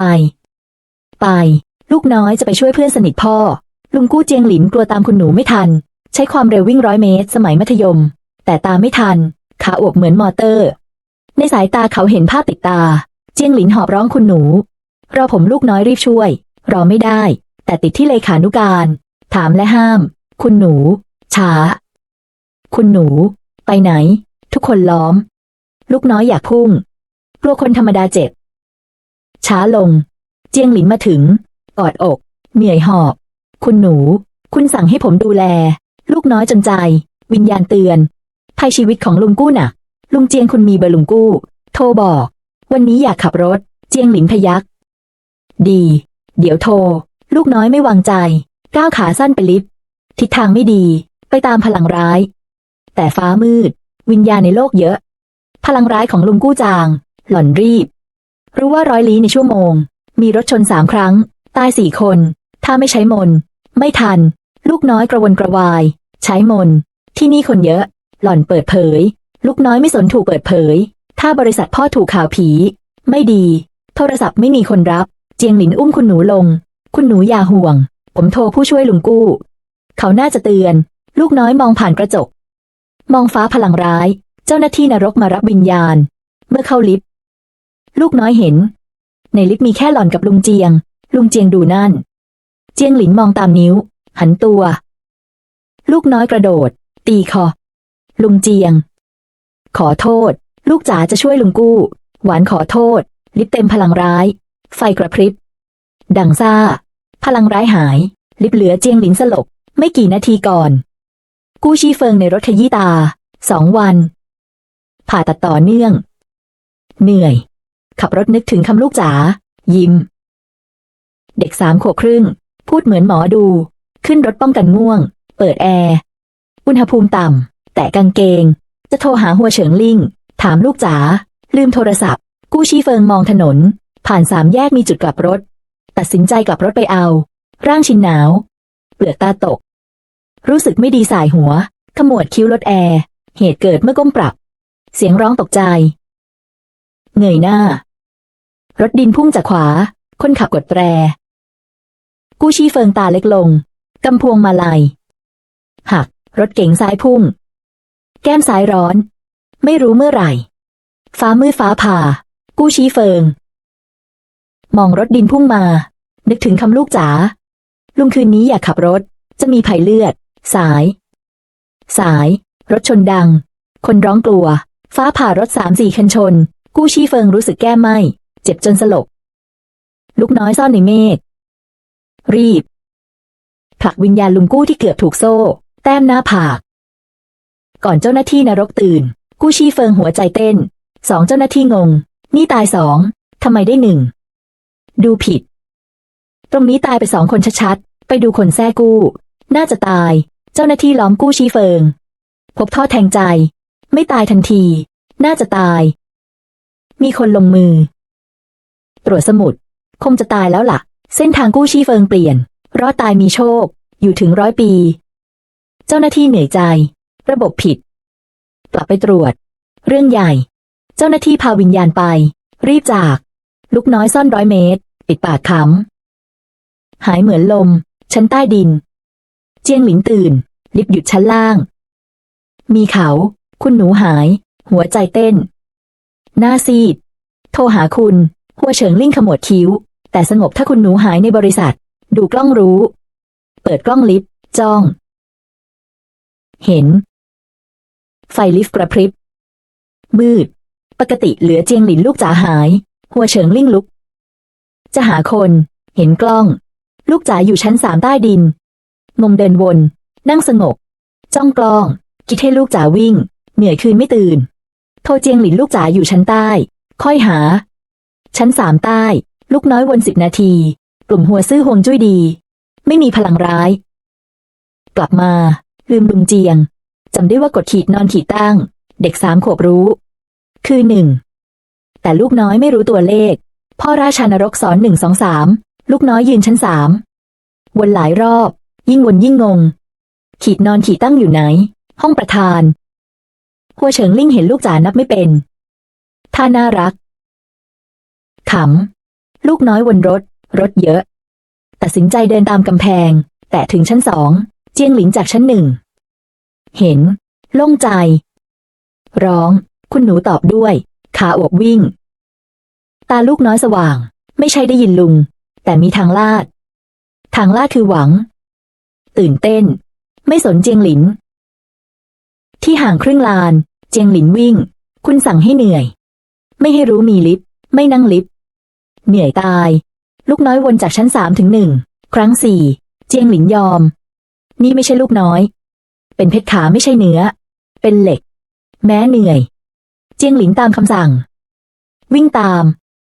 ไป ไป ลูกน้อยจะไปช่วยเพื่อนสนิทพ่อ ลุงกู้เจียงหลินกลัวตามคุณหนูไม่ทัน ใช้ความเร็ววิ่งร้อยเมตร สมัยมัธยม แต่ตามไม่ทัน ขาอวบเหมือนมอเตอร์ ในสายตาเขาเห็นภาพติดตา เจียงหลินหอบร้องคุณหนู รอผมลูกน้อยรีบช่วย รอไม่ได้ แต่ติดที่เลขานุการ ถามและห้าม คุณหนู ช้า คุณหนู ไปไหน ทุกคนล้อม ลูกน้อยอยากพุ่งกลัวคนธรรมดาเจ็บ ช้าลง เจียงหลินมาถึง กอดอก เหนื่อยหอบ คุณหนู คุณสั่งให้ผมดูแล ลูกน้อยจนใจ วิญญาณเตือน ภัยชีวิตของลุงกู้น่ะ ลุงเจียงคุณมีเบอร์ลุงกู้ โทรบอก วันนี้อยากขับรถ เจียงหลินพยัก ดี เดี๋ยวโทร ลูกน้อยไม่วางใจ ก้าวขาสั้นไปลิฟต์ทิศทางไม่ดี ไปตามพลังร้าย แต่ฟ้ามืด วิญญาณในโลกเยอะ พลังร้ายของลุงกู้จาง หล่อนรีบ รู้ว่าร้อยลี้ในชั่วโมง มีรถชนสามครั้ง ตายสี่คน ถ้าไม่ใช้มน ไม่ทัน ลูกน้อยกระวนกระวาย ใช้มน ที่นี่คนเยอะ หล่อนเปิดเผย ลูกน้อยไม่สนถูกเปิดเผย ถ้าบริษัทพ่อถูกข่าวผี ไม่ดี โทรศัพท์ไม่มีคนรับ เจียงหลินอุ้มคุณหนูลง คุณหนูอย่าห่วง ผมโทรผู้ช่วยลุงกู้ เขาน่าจะเตือน ลูกน้อยมองผ่านกระจก มองฟ้าพลังร้าย เจ้าหน้าที่นรกมารับวิญญาณ เมื่อเข้าลิฟต์ ลูกน้อยเห็น ในลิฟต์มีแค่หล่อนกับลุงเจียง ลุงเจียงดูนั่น เจียงหลินมองตามนิ้ว หันตัว ลูกน้อยกระโดด ตีคอ ลุงเจียง ขอโทษ ลูกจ๋าจะช่วยลุงกู้ หวานขอโทษ ลิฟต์เต็มพลังร้าย ไฟกระพริบ ดังซ่า พลังร้ายหาย ลิฟต์เหลือเจียงหลินสลบ ไม่กี่นาทีก่อน กู้ชีเฟิงในรถขยี้ตา สองวัน ผ่าตัดต่อเนื่อง เหนื่อย ขับรถนึกถึงคำลูกจ๋ายิ้ม เด็กสามขวบครึ่ง พูดเหมือนหมอดู ขึ้นรถป้องกันง่วง เปิดแอร์อุณหภูมิต่ำ แต่กางเกง จะโทรหาหัวเฉิงลิงถามลูกจ๋าลืมโทรศัพท์ กู้ชีเฟิงมองถนน ผ่านสามแยกมีจุดกลับรถ ตัดสินใจกลับรถไปเอา ร่างชินหนาว เปลือกตาตก รู้สึกไม่ดีสายหัว ขมวดคิ้วรถแอร์ เหตุเกิดเมื่อก้มปรับ เสียงร้องตกใจ เงยหน้า รถดินพุ่งจากขวา คนขับกดแตร กู้ชีเฟิงตาเล็กลง กำพวงมาลัย หัก รถเก๋งซ้ายพุ่ง แก้มซ้ายร้อน ไม่รู้เมื่อไหร่ ฟ้ามืดฟ้าผ่า กู้ชี้เฟิง มองรถดินพุ่งมา นึกถึงคำลูกจ๋า ลุงคืนนี้อยากขับรถ จะมีภัยเลือด สาย สาย รถชนดัง คนร้องกลัว ฟ้าผ่ารถสามสี่คันชน กู้ชี้เฟิงรู้สึกแก้ไหม เจ็บจนสลบ ลูกน้อยซ่อนในเมฆ รีบ ผลักวิญญาณลุงกู้ที่เกือบถูกโซ่ แต้มหน้าผาก ก่อนเจ้าหน้าที่นรกตื่น กู้ชีเฟิงหัวใจเต้น สองเจ้าหน้าที่งง นี่ตายสองทำไมได้หนึ่ง ดูผิด ตรงนี้ตายไปสองคนชัดๆ ไปดูคนแท้กู้ น่าจะตาย เจ้าหน้าที่ล้อมกู้ชีเฟิง พบท่อแทงใจ ไม่ตายทันที น่าจะตาย มีคนลงมือ ตรวจสมุด คงจะตายแล้วล่ะ เส้นทางกู้ชีเฟิงเปลี่ยน รอดตายมีโชค อยู่ถึงร้อยปี เจ้าหน้าที่เหนื่อยใจ ระบบผิด กลับไปตรวจ เรื่องใหญ่ เจ้าหน้าที่พาวิญญาณไป รีบจาก ลูกน้อยซ่อนร้อยเมตร ปิดปากขำหายเหมือนลม ชั้นใต้ดิน เจียงหลินตื่น ลิฟหยุดชั้นล่าง มีเขา คุณหนูหาย หัวใจเต้น หน้าซีด โทรหาคุณ หัวเฉิงลิ่งขมวดคิ้ว แต่สงบถ้าคุณหนูหายในบริษัท ดูกล้องรู้ เปิดกล้องลิฟต์จ้อง เห็น ไฟลิฟต์กระพริบ มืด ปกติเหลือเจียงหลินลูกจ๋าหาย หัวเฉิงลิ่งลุก จะหาคน เห็นกล้อง ลูกจ๋าอยู่ชั้นสามใต้ดินงมเดินวน นั่งสงบ จ้องกล้อง คิดให้ลูกจ๋าวิ่ง เหนื่อยคืนไม่ตื่น โทรเจียงหลินลูกจ๋าอยู่ชั้นใต้ ค่อยหา ชั้นสามใต้ ลูกน้อยวนสิบนาที กลุ่มหัวซื่อหวงจุ้ยดี ไม่มีพลังร้าย กลับมา ลืมลุงเจียงจำได้ว่ากดขีดนอนขีดตั้ง เด็กสามขวบรู้ คือหนึ่งแต่ลูกน้อยไม่รู้ตัวเลข พ่อราชานรกสอนหนึ่งสองสามลูกน้อยยืนชั้นสามวนหลายรอบ ยิ่งวนยิ่งงง ขีดนอนขีดตั้งอยู่ไหน ห้องประธานหัวเฉิงลิ่งเห็นลูกจ๋านับไม่เป็นท่าน่ารัก ขำ ลูกน้อยวนรถ รถเยอะ ตัดสินใจเดินตามกำแพง แต่ถึงชั้นสอง เจียงหลินจากชั้นหนึ่ง เห็น โล่งใจ ร้อง คุณหนูตอบด้วย ขาอวบวิ่ง ตาลูกน้อยสว่าง ไม่ใช่ได้ยินลุง แต่มีทางลาด ทางลาดคือหวัง ตื่นเต้น ไม่สนเจียงหลิน ที่ห่างครึ่งลาน เจียงหลินวิ่ง คุณสั่งให้เหนื่อย ไม่ให้รู้มีลิฟต์ ไม่นั่งลิฟต์เหนื่อยตาย ลูกน้อยวนจากชั้นสามถึงหนึ่งครั้งสี่เจียงหลินยอม นี่ไม่ใช่ลูกน้อย เป็นเพชรขาไม่ใช่เนื้อ เป็นเหล็ก แม้เหนื่อย เจียงหลินตามคำสั่ง วิ่งตาม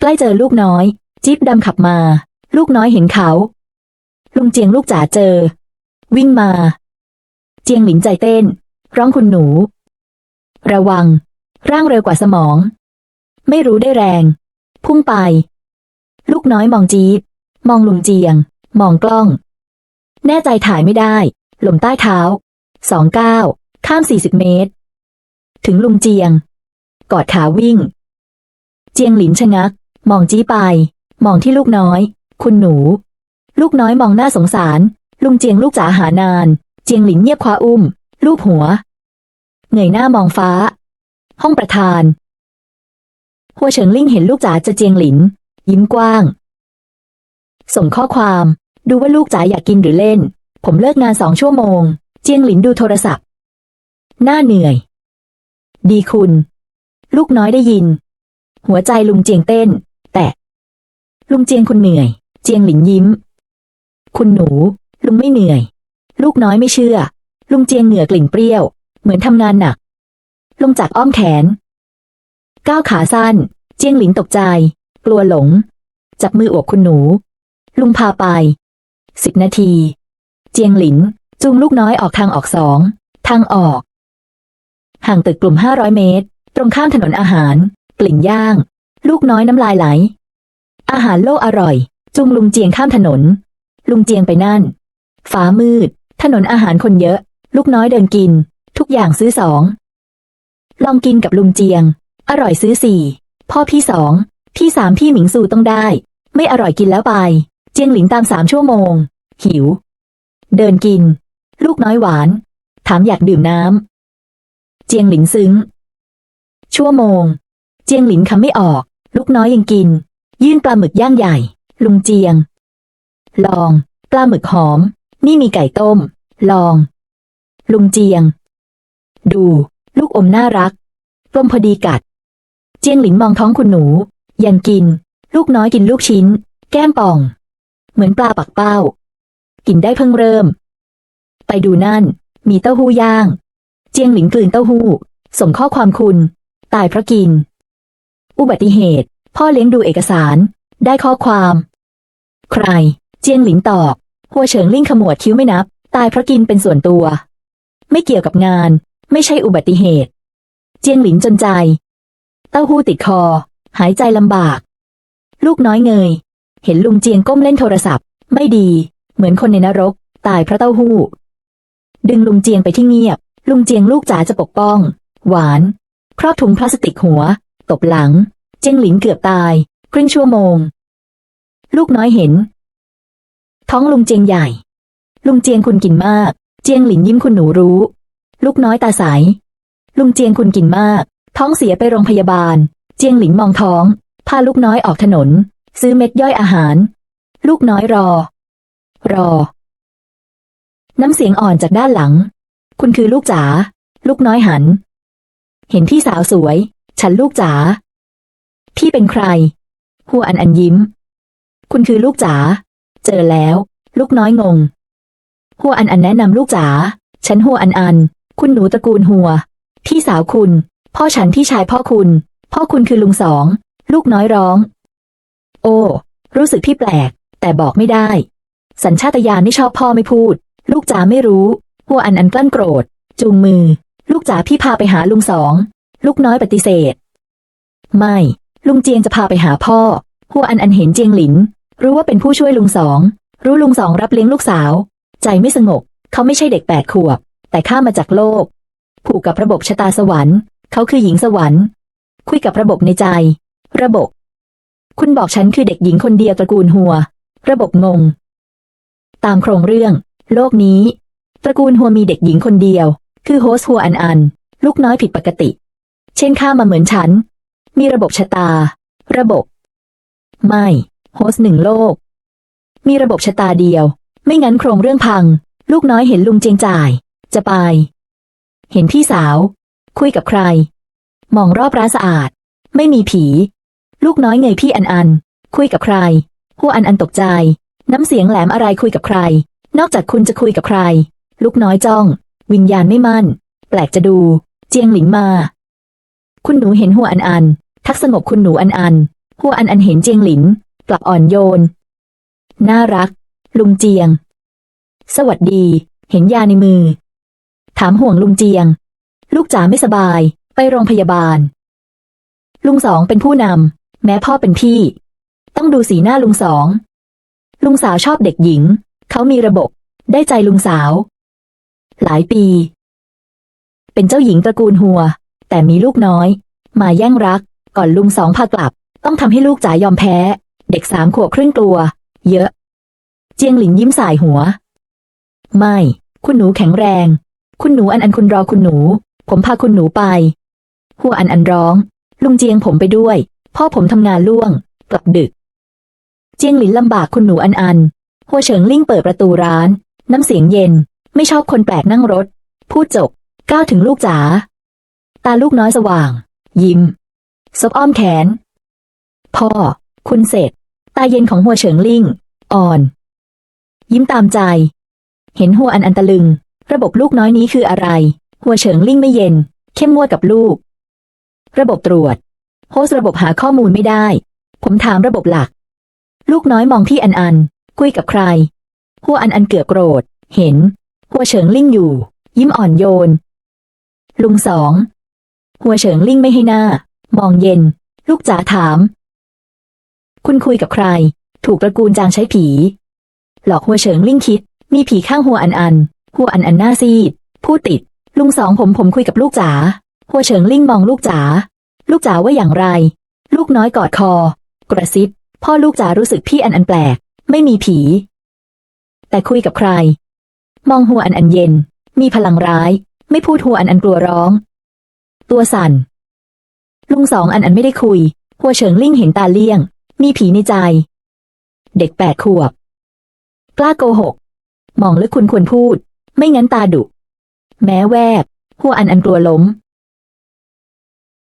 ใกล้เจอลูกน้อย จี๊บดำขับมา ลูกน้อยเห็นเขา ลุงเจียงลูกจ๋าเจอ วิ่งมา เจียงหลินใจเต้น ร้องคุณหนู ระวัง ร่างเร็วกว่าสมอง ไม่รู้ได้แรง พุ่งไป ลูกน้อยมองจี๊บมองลุงเจียง มองกล้อง แน่ใจถ่ายไม่ได้ หล่มใต้เท้าสองเก้าข้ามสี่สิบเมตร ถึงลุงเจียง กอดขาวิ่ง เจียงหลินชะงัก มองจี้ไป มองที่ลูกน้อย คุณหนู ลูกน้อยมองหน้าสงสาร ลุงเจียงลูกจ๋าหานาน เจียงหลินเงียบคว้าอุ้ม ลูบหัวเงยหน้ามองฟ้า ห้องประธาน หัวเฉิงลิ่งเห็นลูกจ๋าจะเจียงหลิน ยิ้มกว้าง ส่งข้อความ ดูว่าลูกจ๋าอยากกินหรือเล่น ผมเลิกงานสองชั่วโมง เจียงหลินดูโทรศัพท์ หน้าเหนื่อย ดีคุณ ลูกน้อยได้ยิน หัวใจลุงเจียงเต้น แต่ ลุงเจียงคุณเหนื่อย เจียงหลินยิ้ม คุณหนู ลุงไม่เหนื่อย ลูกน้อยไม่เชื่อ ลุงเจียงเหงื่อกลิ่นเปรี้ยว เหมือนทำงานหนัก ลงจากอ้อมแขน ก้าวขาสั้น เจียงหลินตกใจ กลัวหลง จับมืออวบคุณหนู ลุงพาไป สิบนาที เจียงหลิน จูงลูกน้อยออกทางออกสอง ทางออก ห่างตึกกลุ่มห้าร้อยเมตร ตรงข้ามถนนอาหาร กลิ่นย่าง ลูกน้อยน้ำลายไหล อาหารโลอร่อยจุงลุงเจียงข้ามถนน ลุงเจียงไปนั่น ฟ้ามืด ถนนอาหารคนเยอะ ลูกน้อยเดินกิน ทุกอย่างซื้อสอง ลองกินกับลุงเจียง อร่อยซื้อสี่พ่อพี่สองพี่สามพี่หมิงซูต้องได้ ไม่อร่อยกินแล้วไป เจียงหลินตามสามชั่วโมง หิว เดินกิน ลูกน้อยหวาน ถามอยากดื่มน้ำเจียงหลินซึ้ง ชั่วโมง เจียงหลินคำไม่ออก ลูกน้อยยังกิน ยื่นปลาหมึกย่างใหญ่ ลุงเจียง ลอง ปลาหมึกหอม นี่มีไก่ต้ม ลอง ลุงเจียง ดู ลูกอมน่ารักกลมพอดีกัด เจียงหลินมองท้องคุณหนู ยังกิน ลูกน้อยกินลูกชิ้น แก้มป่อง เหมือนปลาปักเป้า กินได้เพิ่งเริ่ม ไปดูนั่น มีเต้าหู้ย่าง เจียงหลินกลืนเต้าหู้ ส่งข้อความคุณ ตายเพราะกิน อุบัติเหตุ พ่อเลี้ยงดูเอกสาร ได้ข้อความ ใคร เจียงหลินตอบหัวเฉิงลิ่งขมวดคิ้วไม่นับ ตายเพราะกินเป็นส่วนตัว ไม่เกี่ยวกับงาน ไม่ใช่อุบัติเหตุ เจียงหลินจนใจ เต้าหู้ติดคอ หายใจลำบาก ลูกน้อยเงย เห็นลุงเจียงก้มเล่นโทรศัพท์ ไม่ดี เหมือนคนในนรก ตายเพราะเต้าหู้ ดึงลุงเจียงไปที่เงียบ ลุงเจียงลูกจ๋าจะปกป้อง หวาน ครอบถุงพลาสติกหัว ตบหลัง เจียงหลินเกือบตาย ครึ่งชั่วโมง ลูกน้อยเห็น ท้องลุงเจียงใหญ่ ลุงเจียงคุณกินมาก เจียงหลินยิ้มคุณหนูรู้ ลูกน้อยตาใสลุงเจียงคุณกินมาก ท้องเสียไปโรงพยาบาล เจียงหลินมองท้อง พาลูกน้อยออกถนน ซื้อเม็ดย่อยอาหาร ลูกน้อยรอ รอ น้ำเสียงอ่อนจากด้านหลัง คุณคือลูกจ๋า ลูกน้อยหัน เห็นพี่สาวสวย ฉันลูกจ๋า พี่เป็นใคร หัวอันอันยิ้ม คุณคือลูกจ๋า เจอแล้ว ลูกน้อยงง หัวอันอันแนะนำลูกจ๋า ฉันหัวอันอัน คุณหนูตระกูลหัว พี่สาวคุณ พ่อฉันพี่ชายพ่อคุณ พ่อคุณคือลุงสอง ลูกน้อยร้อง โอ้ รู้สึกพี่แปลก แต่บอกไม่ได้ สัญชาตญาณไม่ชอบพ่อไม่พูด ลูกจ๋าไม่รู้หัวอันอันกลั้นโกรธ จูงมือ ลูกจ๋าพี่พาไปหาลุงสอง ลูกน้อยปฏิเสธ ไม่ ลุงเจียงจะพาไปหาพ่อหัวอันอันเห็นเจียงหลิน รู้ว่าเป็นผู้ช่วยลุงสอง รู้ลุงสองรับเลี้ยงลูกสาว ใจไม่สงบ เขาไม่ใช่เด็กแปดขวบ แต่ข้ามมาจากโลก ผูกกับระบบชะตาสวรรค์ เขาคือหญิงสวรรค์ คุยกับระบบในใจ ระบบ คุณบอกฉันคือเด็กหญิงคนเดียวตระกูลหัว ระบบงง ตามโครงเรื่อง โลกนี้ ตระกูลหัวมีเด็กหญิงคนเดียว คือโฮสต์หัวอันอัน ลูกน้อยผิดปกติ เช่นข้ามาเหมือนฉัน มีระบบชะตา ระบบ ไม่ โฮสต์หนึ่งโลก มีระบบชะตาเดียว ไม่งั้นโครงเรื่องพัง ลูกน้อยเห็นลุงเจียงจ่าย จะไป เห็นพี่สาว คุยกับใคร มองรอบร้านสะอาด ไม่มีผี ลูกน้อยเงยพี่อันอัน คุยกับใคร หัวอันอันตกใจ น้ำเสียงแหลมอะไรคุยกับใคร นอกจากคุณจะคุยกับใคร ลูกน้อยจ้อง วิญญาณไม่มั่น แปลกจะดู เจียงหลินมา คุณหนูเห็นหัวอันอัน ทักสงบคุณหนูอันอัน หัวอันอันเห็นเจียงหลินกลับอ่อนโยน น่ารัก ลุงเจียง สวัสดี เห็นยาในมือ ถามห่วงลุงเจียง ลูกจ๋าไม่สบาย ไปโรงพยาบาล ลุงสองเป็นผู้นำแม้พ่อเป็นพี่ ต้องดูสีหน้าลุงสอง ลุงสาวชอบเด็กหญิง เขามีระบบ ได้ใจลุงสาว หลายปี เป็นเจ้าหญิงตระกูลหัว แต่มีลูกน้อย มาแย่งรัก ก่อนลุงสองพากลับ ต้องทำให้ลูกจ๋ายอมแพ้ เด็กสามขวบครึ่งกลัว เยอะ เจียงหลินยิ้มสายหัว ไม่ คุณหนูแข็งแรง คุณหนูอันอันคุณรอคุณหนู ผมพาคุณหนูไป หัวอันอันร้อง ลุงเจียงผมไปด้วย พ่อผมทำงานล่วง กลับดึก เจียงหลินลำบากคุณหนูอันอัน หัวเฉิงลิ่งเปิดประตูร้าน น้ำเสียงเย็น ไม่ชอบคนแปลกนั่งรถ พูดจบ ก้าวถึงลูกจ๋า ตาลูกน้อยสว่าง ยิ้ม ซบอ้อมแขน พ่อ คุณเสร็จ ตาเย็นของหัวเฉิงลิ่ง อ่อน ยิ้มตามใจ เห็นหัวอันอันตะลึง ระบบลูกน้อยนี้คืออะไร หัวเฉิงลิ่งไม่เย็น เข้มงวดกับลูก ระบบตรวจ โฮสระบบหาข้อมูลไม่ได้ ผมถามระบบหลัก ลูกน้อยมองพี่อันอัน คุยกับใคร หัวอันอันเกือบโกรธ เห็น หัวเฉิงลิ่งอยู่ ยิ้มอ่อนโยน ลุงสอง หัวเฉิงลิ่งไม่ให้หน้ามองเย็น ลูกจ๋าถาม คุณคุยกับใคร ถูกตระกูลจางใช้ผี หลอกหัวเฉิงลิ่งคิด มีผีข้างหัวอันอัน หัวอันอันหน้าซีดพูดติด ลุงสองผมผมคุยกับลูกจ๋าหัวเฉิงลิ่งมองลูกจ๋าลูกจ๋าว่าอย่างไร ลูกน้อยกอดคอ กระซิบ พ่อลูกจ๋ารู้สึกพี่อันอันแปลก ไม่มีผี แต่คุยกับใคร มองหัวอันอันเย็น มีพลังร้าย ไม่พูดหัวอันอันกลัวร้อง ตัวสั่น ลุงสองอันอันไม่ได้คุย หัวเฉิงลิ่งเห็นตาเลี่ยง มีผีในใจ เด็กแปดขวบ กล้าโกหก มองลึกคุณควรพูด ไม่งั้นตาดุ แม้แวบหัวอันอันกลัวล้ม